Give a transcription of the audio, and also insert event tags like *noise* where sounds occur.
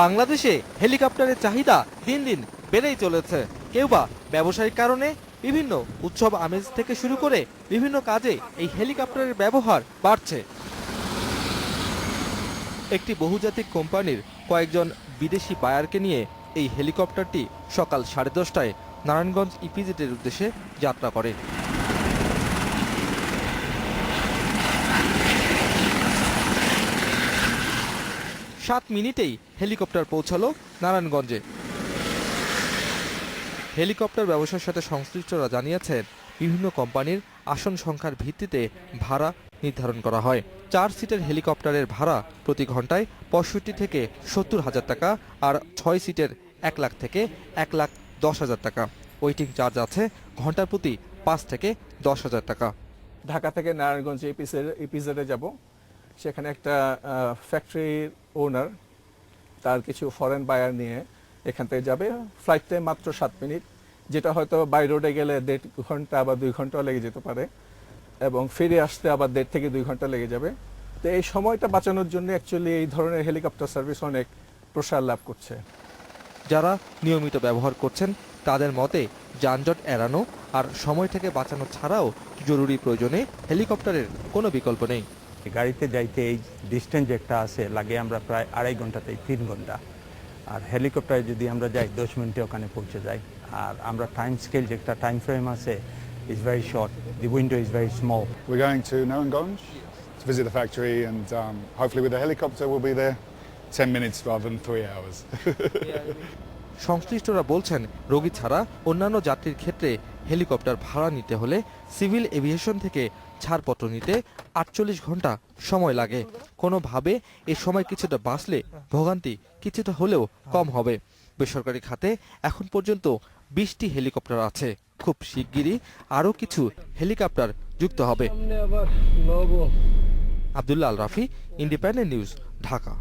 বাংলাদেশে হেলিকপ্টারের চাহিদা দিন দিন বেড়েই চলেছে। কেউ বা ব্যবসায়িক কারণে বিভিন্ন উৎসব আমেজ থেকে শুরু করে বিভিন্ন কাজে এই হেলিকপ্টারের ব্যবহার বাড়ছে। একটি বহুজাতিক কোম্পানির কয়েকজন বিদেশি বায়ারকে নিয়ে এই হেলিকপ্টারটি সকাল সাড়ে দশটায় নারায়ণগঞ্জ ইপিজেটের উদ্দেশ্যে যাত্রা করে। সাত মিনিটেই হেলিকপ্টার পৌঁছালো নারায়ণগঞ্জে। হেলিকপ্টার ব্যবসার সাথে সংশ্লিষ্টরা জানিয়েছেন, বিভিন্ন কোম্পানির আসন সংখ্যার ভিত্তিতে ভাড়া নির্ধারণ করা হয়। চার সিটের হেলিকপ্টারের ভাড়া প্রতি ঘন্টায় পঁয়ষট্টি থেকে সত্তর হাজার টাকা আর ছয় সিটের এক লাখ থেকে এক লাখ দশ হাজার টাকা। ওয়েটিং চার্জ আছে ঘণ্টার প্রতি পাঁচ থেকে দশ হাজার টাকা। ঢাকা থেকে নারায়ণগঞ্জ ইপিজেড ইপিজেডে যাব। সেখানে একটা ফ্যাক্টরির ওনার তার কিছু ফরেন বায়ার নিয়ে এখান থেকে যাবে। ফ্লাইটে মাত্র সাত মিনিট, যেটা হয়তো বাই রোডে গেলে দেড় ঘণ্টা বা দুই ঘণ্টা লেগে যেতে পারে এবং ফিরে আসতে আবার দেড় থেকে দুই ঘণ্টা লেগে যাবে। তো এই সময়টা বাঁচানোর জন্য অ্যাকচুয়ালি এই ধরনের হেলিকপ্টার সার্ভিস অনেক প্রসার লাভ করছে। যারা নিয়মিত ব্যবহার করছেন, তাদের মতে যানজট এড়ানো আর সময় থেকে বাঁচানো ছাড়াও জরুরি প্রয়োজনে হেলিকপ্টারের কোনো বিকল্প নেই। গাড়িতে যাইতে এই ডিস্টেন্স একটা আছে লাগে আমরা প্রায় আড়াই ঘন্টাতে তিন ঘণ্টা আর হেলিকপ্টারে যদি আমরা যাই দশ মিনিটে ওখানে পৌঁছে যাই। আর আমরা টাইম স্কেল যে একটা টাইম ফ্রেম আছে is very short the window is very small We're going to Narangonj to visit the factory, and um, hopefully, with the helicopter, we'll be there 10 minutes rather than three hours. *laughs* সংশ্লিষ্টরা বলছেন রোগী ছাড়া অন্যান্য যাত্রীর ক্ষেত্রে helicopter ভাড়া নিতে হলে সিভিল এভিয়েশন থেকে ছাড়পত্র নিতে আটচল্লিশ ঘণ্টা সময় লাগে। কোনোভাবে এ সময় কিছুটা বাঁচলে ভোগান্তি কিছুটা হলেও কম হবে। বেসরকারি খাতে এখন পর্যন্ত বিশটি হেলিকপ্টার আছে। খুব শিগগিরই আরও কিছু হেলিকপ্টার যুক্ত হবে। Abdullah Al Rafi Independent News Dhaka.